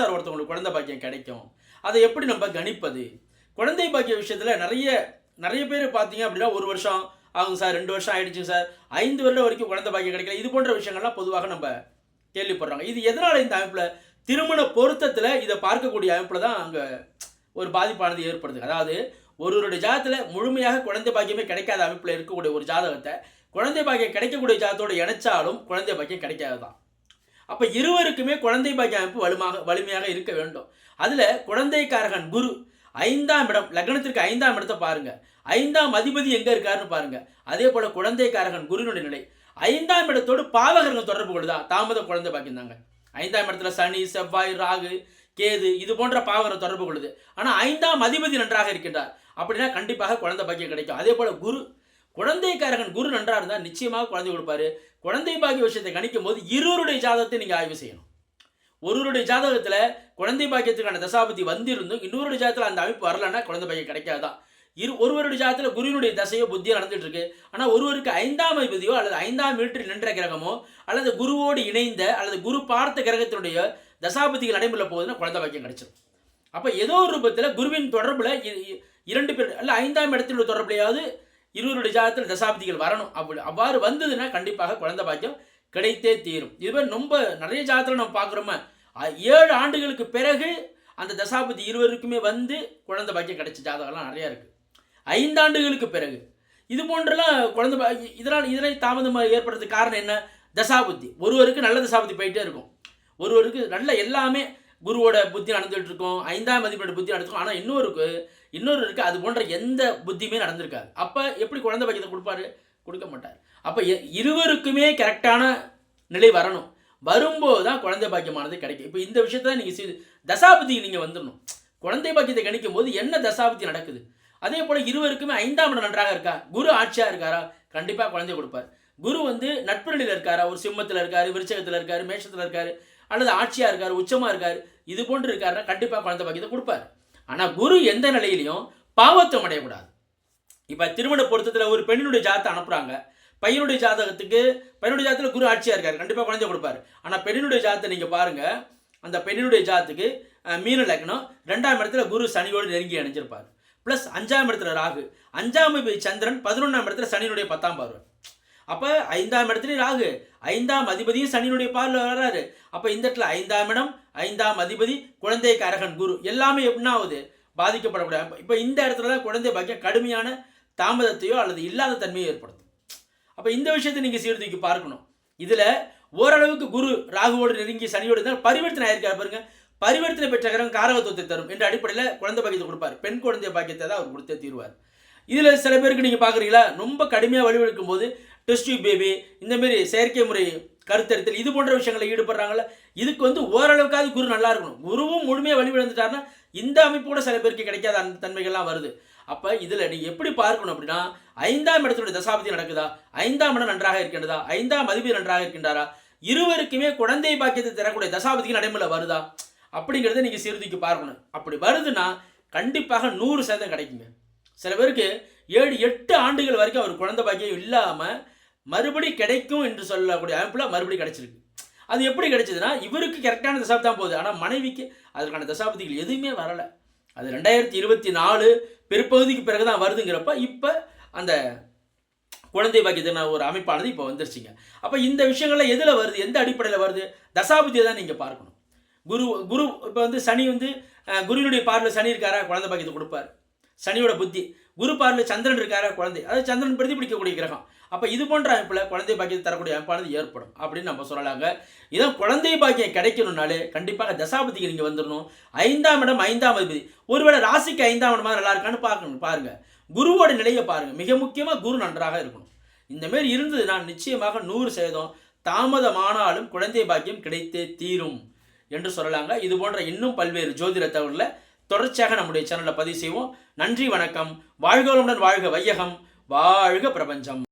Sir ஒருத்தவங்களுக்கு குழந்தை பாக்கியம் கிடைக்கும். அதை எப்படி நம்ம கணிப்பது? குழந்தை பாக்கிய விஷயத்தில் நிறைய நிறைய பேர் பார்த்தீங்க அப்படின்னா ஒரு வருஷம் ஆகும் சார் ரெண்டு வருஷம் ஆயிடுச்சு சார். ஐந்து வருடம் வரைக்கும் குழந்தை பாக்கியம் கிடைக்கல. இது போன்ற விஷயங்கள்லாம் பொதுவாக நம்ம கேள்விப்படுறாங்க. இது எதனால் இந்த அமைப்பில் திருமண பொருத்தத்தில் இதை பார்க்கக்கூடிய அமைப்பில் தான் அங்கே ஒரு பாதிப்பானது ஏற்படுது. அதாவது ஒருவருடைய ஜாதத்தில் முழுமையாக குழந்தை பாக்கியமே கிடைக்காத அமைப்பில் இருக்கக்கூடிய ஒரு ஜாதகத்தை குழந்தை பாக்கியம் கிடைக்கக்கூடிய ஜாதத்தோட இணைச்சாலும் குழந்தை பாக்கியம் கிடைக்காது தான் அப்போ இருவருக்குமே குழந்தை பாக்கிய அமைப்பு வலுமாக வலிமையாக இருக்க வேண்டும். அதில் குழந்தைக்காரகன் குரு ஐந்தாம் இடம் லக்னத்திற்கு ஐந்தாம் இடத்தை பாருங்கள் ஐந்தாம் அதிபதி எங்கே இருக்காருன்னு பாருங்கள் அதே போல் குழந்தைக்காரகன் குருனுடைய நிலை. ஐந்தாம் இடத்தோடு பாவகரங்கள் தொடர்பு கொள்ளுதா? தாமத குழந்தை பாக்கியிருந்தாங்க ஐந்தாம் இடத்துல சனி செவ்வாய் ராகு கேது இது போன்ற பாவகரம் தொடர்பு கொள்ளுது. ஆனால் ஐந்தாம் அதிபதி நன்றாக இருக்கின்றார். அப்படின்னா கண்டிப்பாக குழந்தை பாக்கியம் கிடைக்கும். அதே போல் குரு குழந்தைக்காரகன் குரு நன்றாக இருந்தால் நிச்சயமாக குழந்தை கொடுப்பாரு. குழந்தை பாக்கிய விஷயத்தை கணிக்கும் போது இருவருடைய ஜாதகத்தை நீங்கள் ஆய்வு செய்யணும். ஒருவருடைய ஜாதகத்தில் குழந்தை பாக்கியத்துக்கான தசாபதி வந்திருந்தும் இன்னொருடைய ஜாதகத்தில் அந்த அமைப்பு வரலன்னா குழந்தை பாக்கியம் கிடைக்காதான் இரு ஒருவருடைய ஜாதத்தில் குருவினுடைய தசையோ புத்தியோ நடந்துட்டு இருக்கு ஆனால் ஒருவருக்கு ஐந்தாம் அதிபதியோ அல்லது ஐந்தாம் வீட்டில் நின்ற கிரகமோ அல்லது குருவோடு இணைந்த அல்லது குரு பார்த்த கிரகத்தினுடைய தசாபதிகள் நடைமுறை போகுதுன்னா குழந்தை பாக்கியம் கிடைச்சிடும் அப்போ ஏதோ ஒரு ரூபத்தில் குருவின் தொடர்பில் இரண்டு பேர் அல்ல ஐந்தாம் இடத்தில் உள்ள தொடர்புலையாவது இருவருடைய ஜாதகத்தில் தசாபதிகள் வரணும். அப்படி அவ்வாறு வந்ததுன்னா கண்டிப்பாக குழந்தை பாக்கியம் கிடைத்தே தீரும். இதுவே ரொம்ப நிறைய ஜாதகத்தில் நம்ம பார்க்குறோமே ஏழு ஆண்டுகளுக்கு பிறகு அந்த தசாபதி இருவருக்குமே வந்து குழந்தை பாக்கியம் கிடைச்ச ஜாதகம்லாம் நிறையா இருக்குது ஐந்தாண்டுகளுக்கு பிறகு. இது போன்றெல்லாம் குழந்தை இதனால் இதனை தாமதமாக ஏற்படுறதுக்கு காரணம் என்ன? தசாபுத்தி. ஒருவருக்கு நல்ல தசாபுத்தி போயிட்டே இருக்கும். ஒருவருக்கு நல்ல எல்லாமே குருவோட புத்தி நடந்துகிட்டு இருக்கும் ஐந்தாம் மதிப்போட புத்தி நடந்துருக்கும் ஆனால் இன்னொருக்கு இன்னொரு இருக்குது அது போன்ற எந்த புத்தியுமே நடந்திருக்காது. அப்போ எப்படி குழந்தை பாக்கியத்தை கொடுப்பாரு? கொடுக்க மாட்டார். அப்போ இருவருக்குமே கரெக்டான நிலை வரணும். வரும்போது தான் குழந்தை பாக்கியமானது கிடைக்கும். இப்போ இந்த விஷயத்த நீங்கள் செய்து தசாபதிக்கு நீங்கள் வந்துடணும். குழந்தை பாக்கியத்தை கணிக்கும் போது என்ன தசாபதி நடக்குது? அதே போல் இருவருக்குமே ஐந்தாம் இடம் நன்றாக இருக்கா? குரு ஆட்சியாக இருக்காரா? கண்டிப்பாக குழந்தை கொடுப்பார். குரு வந்து நட்பு நிலையில் இருக்காரா? ஒரு சிம்மத்தில் இருக்காரு விருச்சகத்தில் இருக்காரு மேஷத்தில் இருக்காரு. அல்லது ஆட்சியாக இருக்கார் உச்சமாக இருக்கார் இது போன்று இருக்காருன்னா கண்டிப்பாக குழந்தை பாக்கியத்தை கொடுப்பார். ஆனால் குரு எந்த நிலையிலையும் பாவத்தம் அடையக்கூடாது. இப்போ திருமண பொருத்தத்தில் ஒரு பெண்ணினுடைய ஜாதத்தை அனுப்புகிறாங்க பையனுடைய ஜாதகத்துக்கு பையனுடைய ஜாதத்தில் குரு ஆட்சியாக இருக்கார் கண்டிப்பாக குழந்தை கொடுப்பார். ஆனால் பெண்ணினுடைய ஜாதத்தை நீங்கள் பாருங்கள் அந்த பெண்ணினுடைய ஜாதத்துக்கு மீன லக்னம் ரெண்டாம் இடத்துல குரு சனியோடு நெருங்கி அணிஞ்சிருப்பார் ப்ளஸ் அஞ்சாம் இடத்துல ராகு. அஞ்சாம் சந்திரன் பதினொன்றாம் இடத்துல சனியினுடைய பத்தாம் பார்வை. அப்போ ஐந்தாம் இடத்துலையும் ராகு. ஐந்தாம் அதிபதியும் சனியினுடைய பார்வையில் வர்றாரு. அப்போ இந்த இடத்துல ஐந்தாம் இடம் ஐந்தாம் அதிபதி குழந்தை கரகன் குரு. எல்லாமே என்ன ஆகுது? பாதிக்கப்படக்கூடாது. இப்போ இந்த இடத்துல தான் குழந்தை பாக்கியம் கடுமையான தாமதத்தையோ அல்லது இல்லாத தன்மையோ ஏற்படுத்தும். அப்போ இந்த விஷயத்தை நீங்கள் சீர்தூக்கி பார்க்கணும். இதில் ஓரளவுக்கு குரு ராகுவோடு நெருங்கி சனியோடு இருந்தால் பரிவர்த்தனை ஆயிருக்காரு பாருங்க. பரிவர்த்தனை பெற்ற கிரகம் காரகத்துவத்தை தரும் என்ற அடிப்படையில் குழந்தை பாக்கியத்தை கொடுப்பார். பெண் குழந்தை பாக்கியத்தை தான் அவர் கொடுத்தே தீர்வார். இதில் சில பேருக்கு நீங்கள் பார்க்குறீங்களா ரொம்ப கடுமையாக வழிவெடுக்கும் போது டெஸ்ட் பேபி இந்தமாரி செயற்கை முறை கருத்தரித்தல் இது போன்ற விஷயங்களில் ஈடுபடுறாங்கள இதுக்கு வந்து ஓரளவுக்காவது குரு நல்லா இருக்கணும். குருவும் முழுமையாக வழிவிழுந்துட்டாருன்னா இந்த அமைப்பு கூட சில பேருக்கு கிடைக்காத அந்த தன்மைகள்லாம் வருது. அப்போ இதில் நீங்கள் எப்படி பார்க்கணும் அப்படின்னா ஐந்தாம் இடத்துடைய தசாபதி நடக்குதா? ஐந்தாம் இடம் நன்றாக இருக்கின்றதா? ஐந்தாம் அதிபதி நன்றாக இருக்கின்றாரா? இருவருக்குமே குழந்தை பாக்கியத்தை தரக்கூடிய தசாபதிக்கு நடைமுறை வருதா? அப்படிங்கிறத நீங்கள் சீர்தூக்கி பார்க்கணும். அப்படி வருதுன்னா கண்டிப்பாக நூறு சதவீதம் கிடைக்குங்க. சில பேருக்கு ஏழு எட்டு ஆண்டுகள் வரைக்கும் அவர் குழந்தை பாக்கியம் இல்லாமல் மறுபடி கிடைக்கும் என்று சொல்லக்கூடிய அமைப்பில் மறுபடி கிடைச்சிருக்கு. அது எப்படி கிடைச்சதுன்னா இவருக்கு கரெக்டான தசாப்தி தான் போகுது. ஆனால் மனைவிக்கு அதற்கான தசாபதிகள் எதுவுமே வரலை. அது ரெண்டாயிரத்தி இருபத்தி நாலு பிற்பகுதிக்கு பிறகு தான் வருதுங்கிறப்ப இப்போ அந்த குழந்தை பாக்கியத்தின ஒரு அமைப்பானது இப்போ வந்துருச்சுங்க. அப்போ இந்த விஷயங்கள்லாம் எதில் வருது? எந்த அடிப்படையில் வருது? தசாபதியை தான் நீங்கள் பார்க்கணும். குரு குரு இப்போ வந்து சனி வந்து குருவினுடைய பார்வையில் சனி இருக்காரா? குழந்தை பாக்கியத்தை கொடுப்பார். சனியோட புத்தி. குரு பார்வையில் சந்திரன் இருக்கார குழந்தை. அதாவது சந்திரன் பிரதிபலிக்கக்கூடிய கிரகம். அப்போ இது போன்ற அமைப்பில் குழந்தை பாக்கியத்தை தரக்கூடிய அமைப்பானது ஏற்படும் அப்படின்னு நம்ம சொல்லலாங்க. இதான் குழந்தை பாக்கியம் கிடைக்கணும்னாலே கண்டிப்பாக தசாபதிக்கு நீங்கள் வந்துடணும் ஐந்தாம் இடம் ஐந்தாம் அதிபதி. ஒருவேளை ராசிக்கு ஐந்தாம் இடமா நல்லா இருக்கான்னு பார்க்கணும் பாருங்கள் குருவோட நிலையை பாருங்கள் மிக முக்கியமாக குரு நன்றாக இருக்கணும். இந்தமாரி இருந்தது இருந்ததுன்னா நிச்சயமாக நூறு சதவீதம் தாமதமானாலும் குழந்தை பாக்கியம் கிடைத்தே தீரும் என்று சொல்லலாங்க. இது போன்ற இன்னும் பல்வேறு ஜோதிட தகவலில் தொடர்ச்சியாக நம்முடைய சேனலில் பதிவு செய்வோம். நன்றி வணக்கம். வாழ்கோளுடன் வாழ்க வையகம். வாழ்க பிரபஞ்சம்.